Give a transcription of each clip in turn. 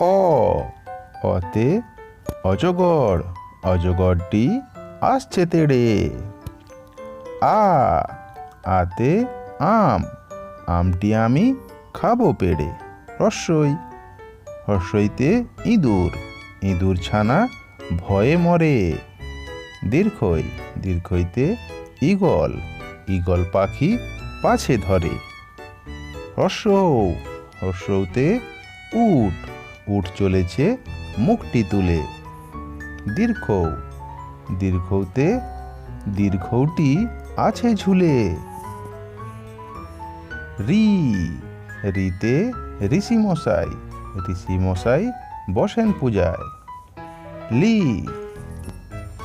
আতে অজগর, অজগরটি আসছে তেড়ে। আ, আতে আম, আমটি আমি খাব পেড়ে। রস্যই হর্ষইতে ইঁদুর ইঁদুর ছানা ভয়ে মরে। দীর্ঘই, দীর্ঘইতে ঈগল ঈগল পাখি পাছে ধরে। হর্ষৌ হর্ষৌতে উট উট চলেছে, মুখটি তুলে। দীর্ঘ, দীর্ঘতে দীর্ঘটি আছে ঝুলে। রি, রিতে ঋষি মশাই ঋষি মশাই বসেন পূজায়। লি,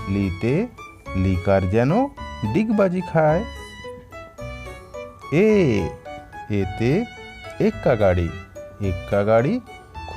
লিতে লিকার যেন ডিগবাজি খায়। এ, এতে এক্কা গাড়ি এক্কা গাড়ি